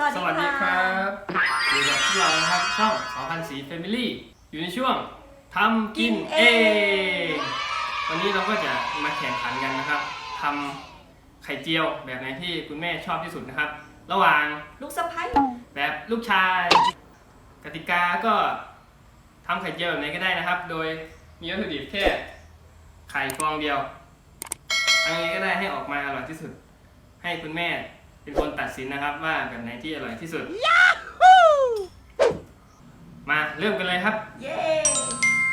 สวัสดีสวัสดีคค่ะรับอยู่กับพวกเรานะครับช่อง2,000สี Family อยู่ในช่วงทำกินเอง วันนี้เราก็จะมาแข่งขันกันนะครับทำไข่เจียวแบบไหนที่คุณแม่ชอบที่สุดนะครับ ระหว่างลูกสะพ้ายแบบลูกชาย กติกาก็ทำไข่เจียวแบบไหนก็ได้นะครับ โดยมีวัตถุดิบแค่ไข่ฟองเดียวทำยังไงก็ได้ให้ออกมาอร่อยที่สุด ให้คุณแม่ เป็นคนตัดสินนะครับว่าแบบไหนที่อร่อยที่สุด มาเริ่มกันเลยครับ เย้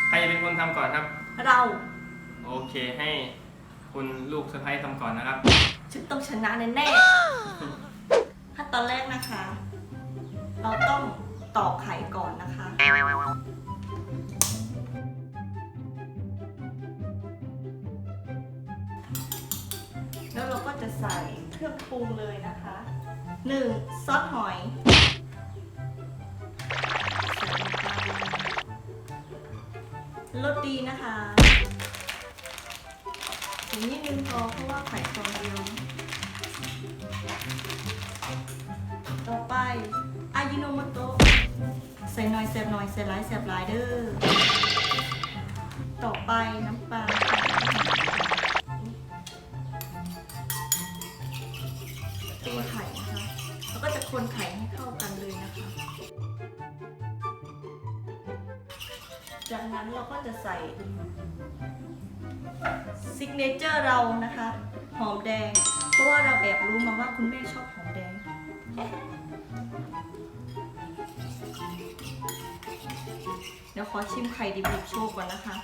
ใครจะเป็นคนทำก่อนครับ เราโอเคให้คุณลูกสะพ้ายทำก่อนนะครับฉันต้องชนะแน่ๆขั้นตอนแรกนะคะ เราต้องตอกไข่ก่อนนะคะ แล้วเราก็จะใส่ เครื่องปรุงเลยนะคะ 1. ซอสหอยรสดีนะคะอีกนิดนึงพอเพราะว่าไข่ฟองเดียว ต่อไปอายิโนโมโตะใส่หน่อยแสบหน่อยใส่หลายแสบหลายเด้อ ต่อไปน้ำปลา คนไข่ให้เข้ากันเลยนะคะ จากนั้นเราก็จะใส่ซิกเนเจอร์เรานะคะ หอมแดง เพราะว่าเราแอบรู้มาว่าคุณแม่ชอบหอมแดง เดี๋ยวขอชิมไข่ดิบๆโชว์ก่อนนะคะ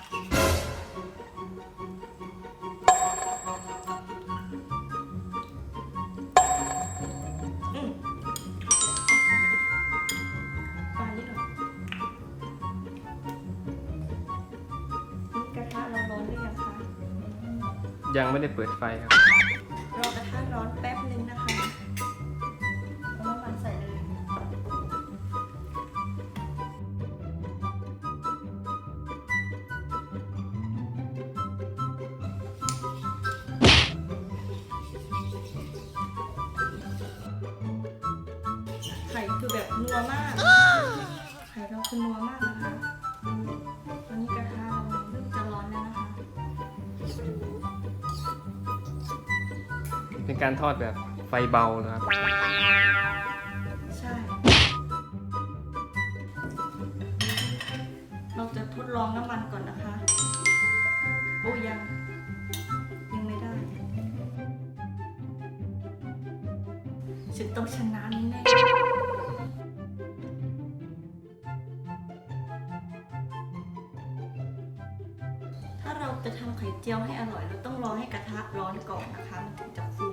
ยังไม่ได้เปิดไฟครับ รอกระทะร้อนแป๊บนึงนะคะเอาน้ำมันใส่เลยไข่คือแบบนัวมาก ไข่เราคือนัวมากนะคะ การทอดแบบไฟเบานะครับใช่เราจะทดลองน้ำมันก่อนนะคะ โอ้ยังยัง เจียวให้อร่อยเราต้องรอให้กระทะร้อนก่อนนะคะ มันถึงจะฟู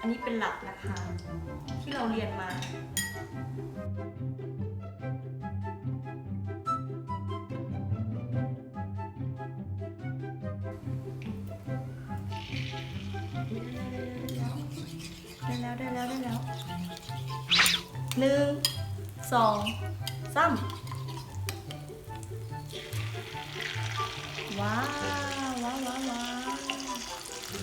อันนี้เป็นหลักนะคะ ที่เราเรียนมาได้แล้วได้แล้วได้แล้วหนึ่งสองสาม ว้าวว้าวว้าวว้าวว้าวว้าวว้าว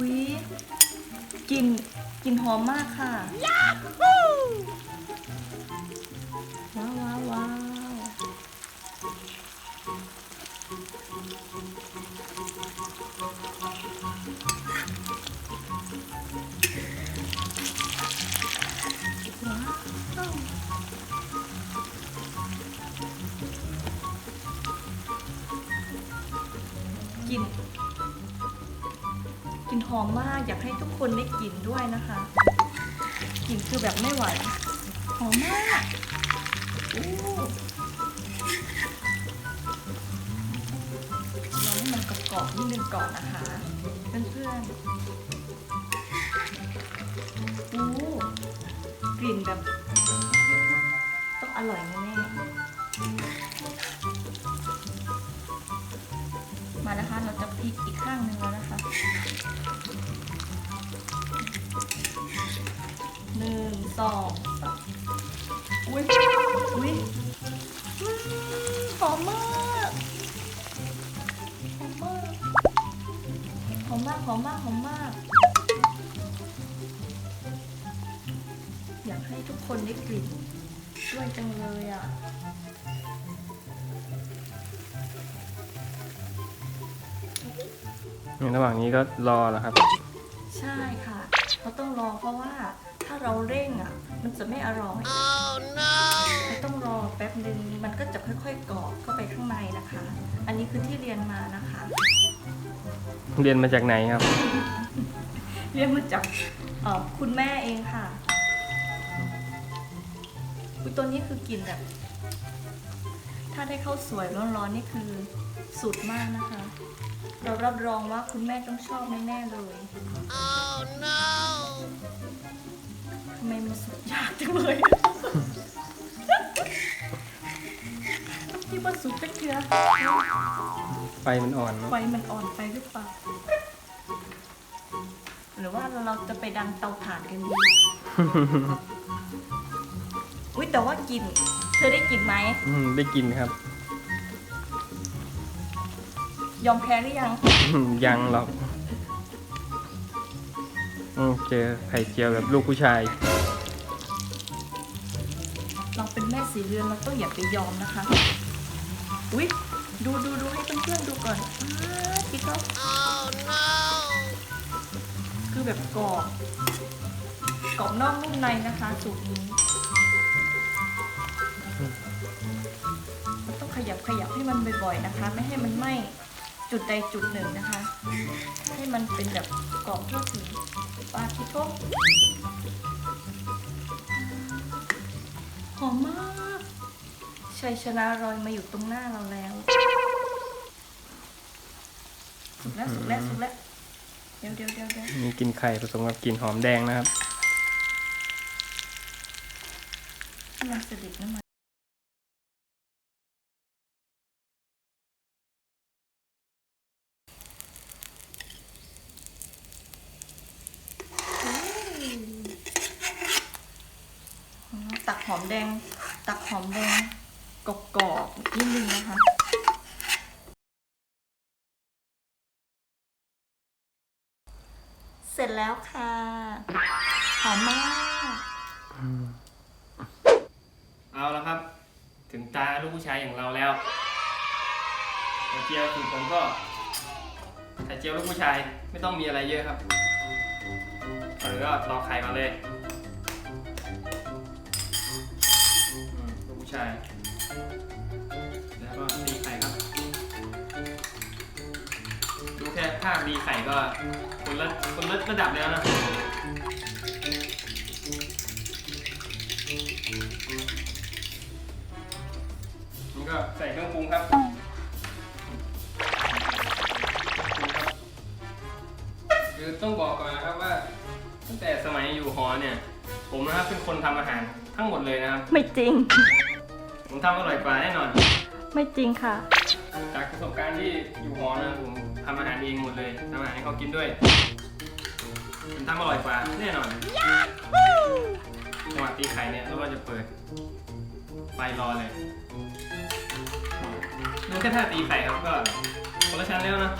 วิกลิ่นกลิ่นหอมมากค่ะว้ กลิ่นกลิ่นหอมมากอยากให้ทุกคนได้กลิ่นด้วยนะคะกลิ่นคือแบบไม่ไหวหอมมากอู้ลองให้มันกรอบๆนิดนึงก่อนนะคะเพื่อนๆอู้กลิ่นแบบต้องอร่อยแน่ พลิกอีกข้างหนึ่งแล้วนะคะหนึ่งสองสามอุ้ยอุ้ยหอมมากหอมมากอมมากหอมมากหอมมาก อยากให้ทุกคนได้กลิ่นด้วยจังเลยอะ ในระหว่างนี้ก็รอแล้วครับ ใช่ค่ะ เราต้องรอเพราะว่าถ้าเราเร่งอะ มันจะไม่อร่อยเราต้องรอแป๊บนึงมันก็จะค่อยๆกรอบเข้าไปข้างในนะคะ อันนี้คือที่เรียนมานะคะ เรียนมาจากไหนครับ เรียนมาจากเอ่อคุณแม่เองค่ะอุยตัวนี้คือกลิ่นแบบ ถ้าได้ข้าวสวยร้อนๆนี่คือสุดมากนะคะ เรารับรองว่าคุณแม่ต้องชอบแน่ๆเลยทำไมมันสุดยากจังเลยที่ว่าสุดจะเกลือไฟมันอ่อนเนอะไฟมันอ่อนไปหรือเปล่า หรือว่าเราจะไปดังเตาถ่านกันดี อุ้ยแต่ว่ากลิ่น เธอได้กลิ่นไหม อืมได้กินครับ ยอมแพ้หรือยัง อืมยังหรอกอืมเจอไข่เจียวแบบลูกผู้ชาย เราเป็นแม่สีเรือนเราต้องอย่าไปยอมนะคะ อุ้ยดูดูดูให้เพื่อนๆดูก่อนอ้าพี่ก็คือแบบกรอบ กรอบนอกนุ่มในนะคะ สูตรนี้ ขยับขยับให้มันบ่อยๆนะคะ ไม่ให้มันไหม้จุดใดจุดหนึ่งนะคะ ให้มันเป็นแบบกรอบทั่วถึงปลาคิโต้หอมมากชัยชนะรอยมาอยู่ตรงหน้าเราแล้ว สุกแล้วสุกแล้วสุกแล้วเดี๋ยวเดี๋ยวเดี๋ยวเดี๋ยวมีกลินไข่ผสมกับกลิ่นหอมแดงนะครับให้มันสลิดน้ำมันอืมตักหอมแดง ตักหอมแดงกรอบๆนิดนึงนะคะ เสร็ จแล้วค่ะ หอมมาก เอาแล้วครับ ถึงตาลูกผู้ชายอย่างเราแล้วไข่เจียวสูตรผมก็ไข่เจียวลูกผู้ชายไม่ต้องมีอะไรเยอะครับหรือก็รอไข่มาเลย ค่ภาพดีไข่ก็คนละคนละระดับแล้วนะนี่ก็ใส่เครื่องปรุงครับปรุงครับคือต้องบอกก่อนนะครับว่า ตั้งแต่สมัยอยู่หอเนี่ย ผมนะครับเป็นคนทำอาหารทั้งหมดเลยนะครับ ไม่จริง ผมทำอร่อยกว่าแน่นอน ไม่จริงค่ะ จากประสบการณ์ที่อยู่หอนะผมทำอาหารเองหมดเลยทำอาหารให้เขากินด้วยผมทำอร่อยกว่าแน่นอนจังหวะตีไข่เนี่ยเราก็จะเปิดไฟรอเลยดูแค่ท่าตีไข่ครับก็คนละชั้นแล้วนะ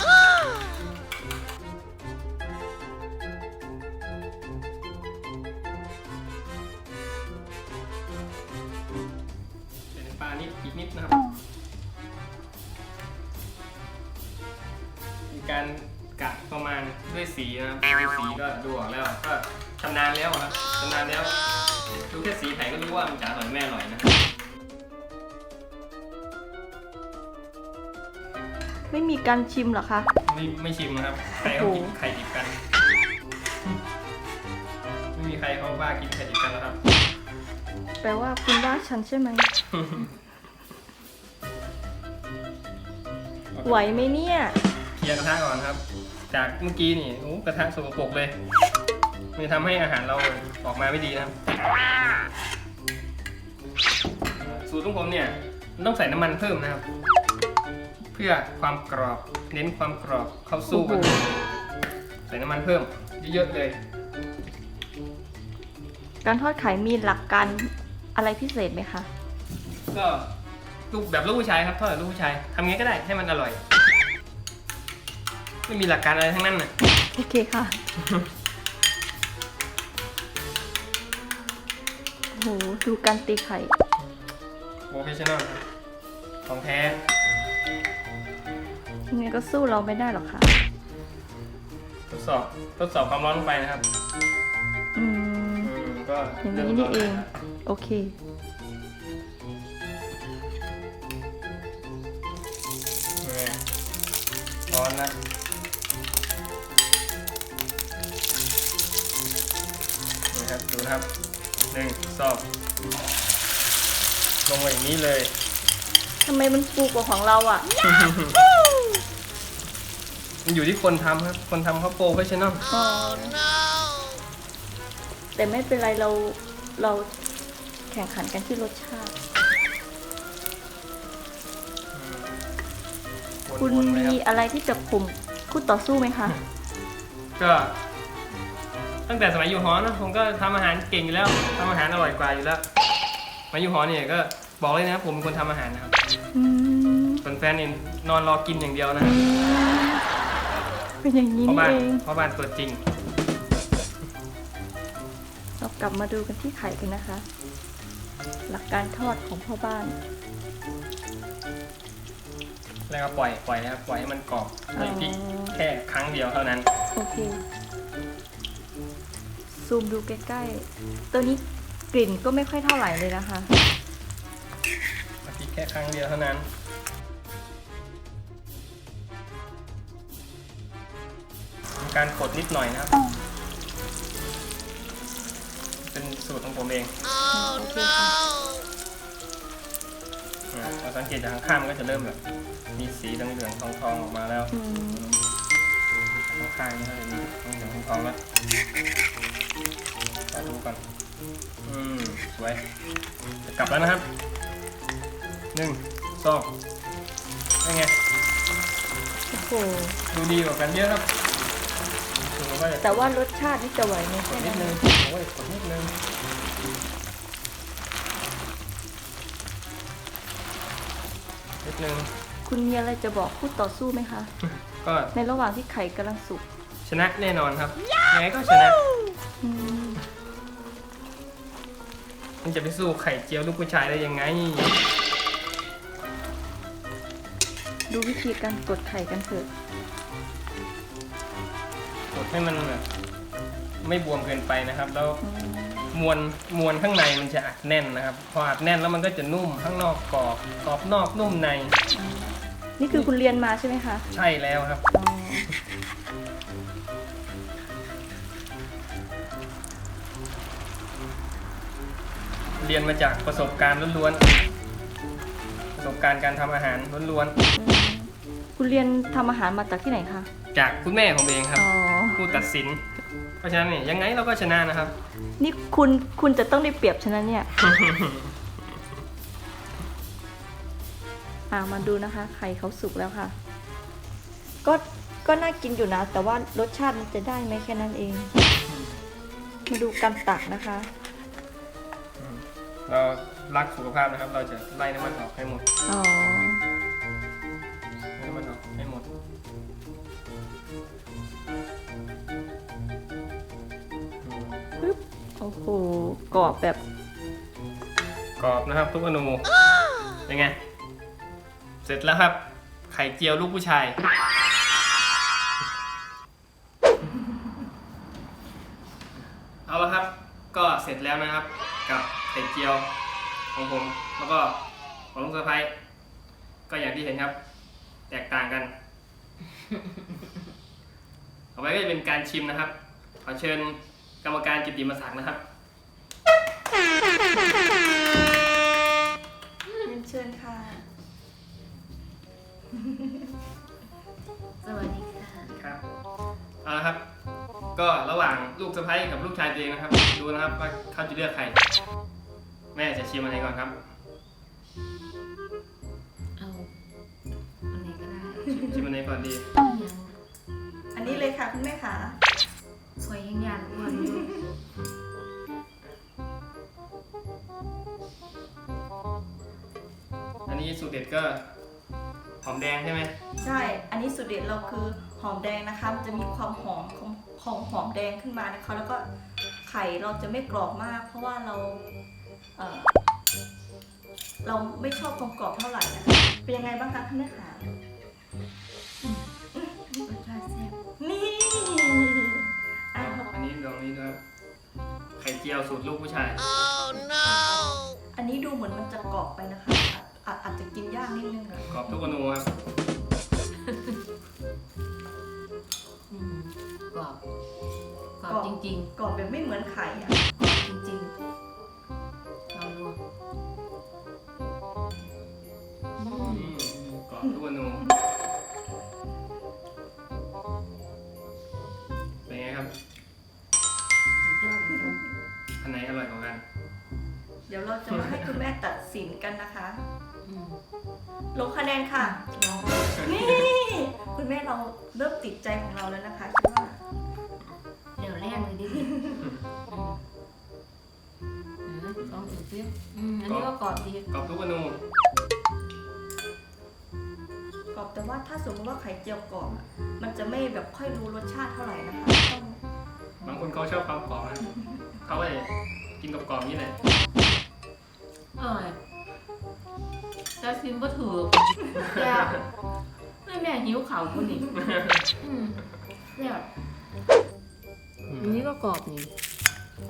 ใส่นปลานิดอีกนิดนะครับ มาณด้วยสีนะครับด้วยสีก็ดูออกแล้วก็ชำนาญแล้วครับชำนาญแล้วดูแค่สีไข่ก็รู้ว่ามันจะอร่อยแม่อร่อยนะไม่มีการชิมเหรอคะ ไม่ไม่ชิมนะครับใครเขากินไข่ดิบกัน ไม่มีใครเขาว่ากินไข่ดิบกันแล้วครับ แปลว่าคุณว่าฉันใช่ไหม ไหวไหมเนี่ย เคลียร์กระทะก่อนครับ จากเมื่อกี้นี่โอ้กระทะสกปรกเลยมันจะทำให้อาหารเราออกมาไม่ดีนะครับ สูตรของผมเนี่ยมันต้องใส่น้ำมันเพิ่มนะครับ เพื่อความกรอบ เน้นความกรอบเข้าสู้กันโอ้โหใส่น้ำมันเพิ่ม เยอะๆเลย การทอดไข่มีหลักการอะไรพิเศษไหมคะ ก็ลูกแบบลูกผู้ชายครับทอดแบบลูกผู้ชายทำไงก็ได้ให้มันอร่อย ไม่มีหลักการอะไรทั้งนั้นน่ะ โอเคค่ะ โอ้โห ดูการตีไข่ โปรเฟชชั่นอลครับของแท้ ยังไงก็สู้เราไม่ได้หรอกค่ะ ทดสอบทดสอบความร้อนลงไปนะครับ อืม อืมก็อย่างริ่มนี้นี่เองร้ะโอเคนี่ร้อนนะ นี่ครับดูนะครับหนึ่งสองลงมาอย่างนี้เลย ทำไมมันฟูกว่าของเราอะ มันอยู่ที่คนทำครับ คนทำเขาโปรเฟชชั่นอลอ๋อ แต่ไม่เป็นไรเราเราแข่งขันกันที่รสชาติ คุณมีอะไรที่จะข่มคู่ต่อสู้ไหมคะ ก็ ตั้งแต่สมัยอยู่หอนะผมก็ทำอาหารเก่งอยู่แล้วทำอาหารอร่อยกว่าอยู่แล้วมาอยู่หอเนี่ยก็บอกเลยนะครับผมเป็นคนทำอาหารนะครับอืมส่วนแฟนเนี่ยนอนรอกินอย่างเดียวนะครับเป็นอย่างนี้เพราะนี่บ้านเองเพราะบ้านตัวจริงเรากลับมาดูกันที่ไข่กันนะคะ หลักการทอดของพ่อบ้านแล้วก็ปล่อยปล่อยนะครับปล่อยให้มันกรอบในพริกอ๋อแค่ครั้งเดียวเท่านั้น โอเค ซูมดูใกล้ๆ ตัวนี้กลิ่นก็ไม่ค่อยเท่าไหร่เลยนะคะพริกแค่ครั้งเดียวเท่านั้นมีการกดนิดหน่อยนะครับ เป็นสูตรของผมเองโอเคค่ะอ่าเราสังเกตจากข้างๆมันก็จะเริ่มแบบ มีสีเหลืองๆทองๆออกมาแล้ว อืม ข้างๆนี่ก็จะมีเหลืองๆทองๆแล้วมาดูก่อนอืมสวยจะกลับแล้วนะครับหนึ่งสองเป็นไงโอ้โหดูดีกว่ากันเยอะครับดูว่าจะแต่ว่ารสชาตินี่จะไหวไหมกดนิดนึงโอ้ยกดนิดนึงนิดนึงคุณมีอะไรจะบอกคู่ต่อสู้ไหมคะ ก็ในระหว่างที่ไข่กำลังสุกชนะแน่นอนครับยังไงก็ชนะ อืมมันจะไปสู้ไข่เจียวลูกผู้ชายได้ยังไง ดูวิธีการกดไข่กันเถอะ กดให้มันแบบไม่บวมเกินไปนะครับ แล้วอืมมวลมวลข้างในมันจะอัดแน่นนะครับ พออัดแน่นแล้วมันก็จะนุ่มข้างนอกกรอบกรอบนอกนุ่มใน นี่คือคุณเรียนมาใช่ไหมคะใช่แล้วครับ อ๋อเรียนมาจากประสบการณ์ล้วนๆประสบการณ์การทำอาหารล้วนอืมคุณเรียนทำอาหารมาจากที่ไหนคะๆจากคุณแม่ผมเองครับ อ๋อผู้ตัดสิน เพราะฉะนั้นเนี่ยยังไงเราก็ชนะนะครับ นี่คุณคุณจะต้องได้เปรียบฉะนั้นเนี่ย อ่ามาดูนะคะไข่เขาสุกแล้วค่ะ ก็ก็น่ากินอยู่นะ แต่ว่ารสชาติมันจะได้ไหมแค่นั้นเอง มาดูการตักนะคะ เรารักสุขภาพนะครับ เราจะไล่น้ำมันออกให้หมดอ๋อ ไล่น้ำมันออกให้หมดอืมปึ๊บ โอ้โหกรอบแบบ กรอบนะครับทุกอนูเป็นไง เสร็จแล้วครับ ไข่เจียวลูกผู้ชาย เอาละครับ ก็เสร็จแล้วนะครับ กับไข่เจียวของผม แล้วก็ของลุงสะพ้ายก็อย่างที่เห็นครับ แตกต่างกันต่อไปก็จะเป็นการชิมนะครับ ขอเชิญกรรมการกิตติมศักดิ์นะครับ เชิญค่ะ สวัสดีค่ะ ครับเอาละครับ ก็ระหว่างลูกสะใภ้กับลูกชายตัวเองนะครับ ดูนะครับว่าเขาจะเลือกใคร แม่จะชิมอะไรก่อนครับ เอาอันไหนก็ได้ชิมอะไรก่อนดียังอันนี้เลยค่ะคุณแม่ค่ะสวยยังยันอ้วนอยู่อันนี้สูตรเด็ดก็ห อมแดงใช่ไหมใช่ อันนี้สูตรเด็ดเราคือหอมแดงนะคะ มันจะมีความหอมของของหอมแดงขึ้นมานะคะ แล้วก็ไข่เราจะไม่กรอบมาก เพราะว่าเราเอ่อเราไม่ชอบความกรอบเท่าไหร่นะคะเป็นยังไงบ้างคะคุณแม่ขารสชาติแซ่บนี่อะอันนี้ลองนี้ด้วยไข่เจียวสูตรลูกผู้ชาย อันนี้ดูเหมือนมันจะกรอบไปนะคะ อาจอาจอาจจะกินยากนิดนึงนะกรอบทุกอนูครับอืมกรอบกรอบจริงกรอบแบบไม่เหมือนไข่อะๆกรอบจริงๆลองดูอือืมมกรอบทุกอนูเป็นไงครับสุดยอดเหมือนกันอันไหนอร่อยกว่ากัน เดี๋ยวเราจะมาให้คุณแม่ตัดสินกันนะคะอืม ลงคะแนนค่ะลองนี่ คุณแม่เราเริ่มติดใจของเราแล้วนะคะคิดว่าเดี๋ยวแรกเลยดิอืมอืมลองดูสิอืมอันนี้ก็กรอบดีกรอบทุกอนูกรอบแต่ว่าถ้าสมมติว่าไข่เจียวกรอบอะมันจะไม่แบบค่อยรู้รสชาติเท่าไหร่นะคะต้องบางคนเขาชอบความกรอบนะเขาเลยกินกับกรอบๆนี่แหละอร่อย จะซิมก็ถือแซ่บไม่แม่หิวเขาคุณนี่อืมแซ่บอันนี้ก็กรอบนี่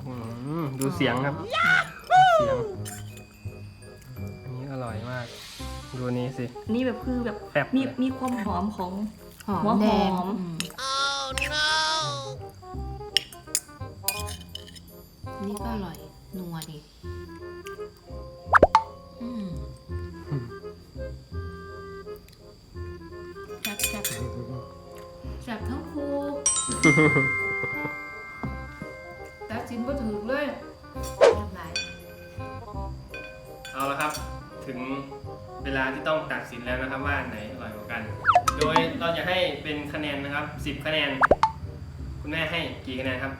อืมดูเสียงครับ เสียง อันนี้อร่อยมาก ดูนี้สิ นี่แบบคือแบบแซ่บมีเลย มีความหอมของ หอมหัวแดงหอม แต่สินก็ถือเลยเรียบร้อยเอาละครับ ถึงเวลาที่ต้องตัดสินแล้วนะครับว่าอันไหนอร่อยกว่ากัน โดยเราจะให้เป็นคะแนนนะครับ 10 คะแนน คุณแม่ให้กี่คะแนนครับ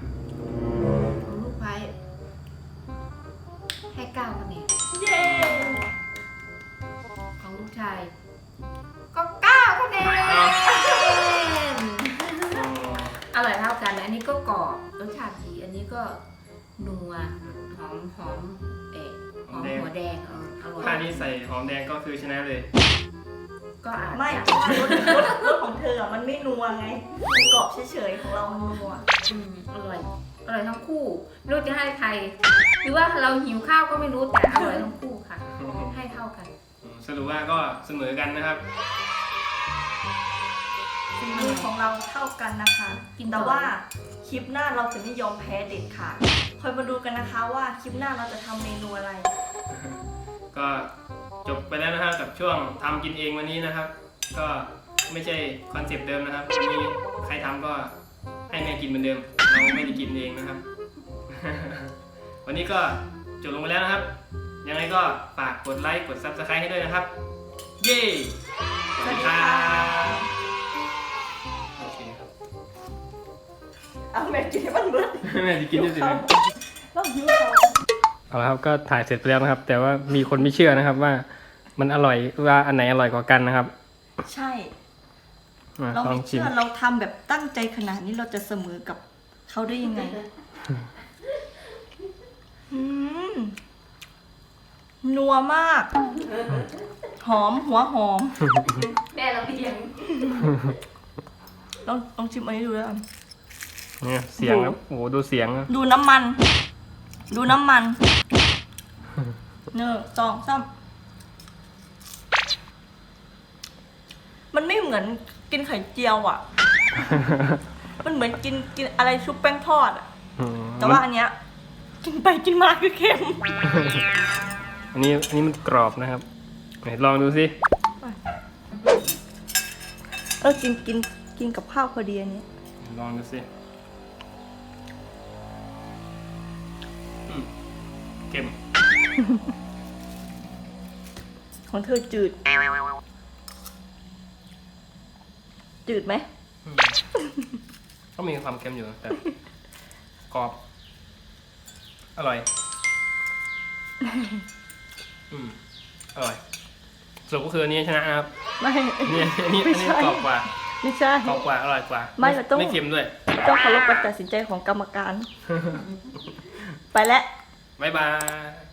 านี้ใส่หอมแดงก็คือชนะเลย ก็อาจไม่จะเพราะว่ารสรสรสของเธออะมันไม่นัวไงมันกรอบเฉยๆของเรามันนัว อืมอร่อย อร่อยทั้งคู่ไม่รู้จะให้ใคร หรือว่าเราหิวข้าวก็ไม่รู้แต่อร่อยทั้งคู่ค่ะ ให้เท่ากันสรุปว่าก็เสมอกันนะครับ ฝีมือของเราเท่ากันนะคะ กินต่แต่อว่าคลิปหน้าเราจะไม่ยอมแพ้เด็ดขาดคอยมาดูกันนะคะว่าคลิปหน้าเราจะทำเมนูอะไร ก็จบไปแล้วนะครับกับช่วงทำกินเองวันนี้นะครับ ก็ไม่ใช่คอนเซปต์เดิมนะครับวันนี้ใครทำก็ให้แม่กินเหมือนเดิม เราไม่ได้กินเองนะครับ วันนี้ก็จบลงไปแล้วนะครับ ยังไงก็ฝากกดไลค์กด Subscribe ให้ด้วยนะครับ เย้สวัสดีครับโอเคครับเอาแม่กินให้มันเบิดแม่จะกินได้สิเราหิวเขา เอาละครับก็ถ่ายเสร็จไปแล้วนะครับ แต่ว่ามีคนไม่เชื่อนะครับว่ามันอร่อยว่าอันไหนอร่อยกว่ากันนะครับใช่ อะเราลอไม่งชิเชื่มอเราทำแบบตั้งใจขนาดนี้เราจะเสมอกับเขาได้ยังไงอืมนัวมาก หอมหัวหอม แม่เราเพียงลองลองชิมอันนี้ดูแล้วกัน เนี่ยเสียงครับโอ้โหดูเสียงนะดูน้ำมัน ดูน้ำมันเนอสองสามมันไม่เหมือนกินไข่เจียวอะ มันเหมือนกินกินอะไรชุบแป้งทอดอะอืมแต่ว่าอันเนี้ย กินไปกินมาคือเค็ม อันนี้อันนี้มันกรอบนะครับไหนลองดูสิ เออกินกินกินกับข้าวพอดีอันนี้ ลองดูสิ เค็ม ของเธอจืด จืดไหมอืมก็มีความเค็มอยู่แต่กรอบ อร่อย อืมอร่อยสรุปก็คืออันนี้ชนะนะครับไม่อันนี้อันนี้ไม่อันนี้ใช่กรอบกว่าไม่ใช่ กรอบกว่าอร่อยกว่าไม่เราต้อง ไม่เค็มด้วย ต้องเคารพการตัดสินใจของกรรมการ ไปแล้ว บ๊ายบาย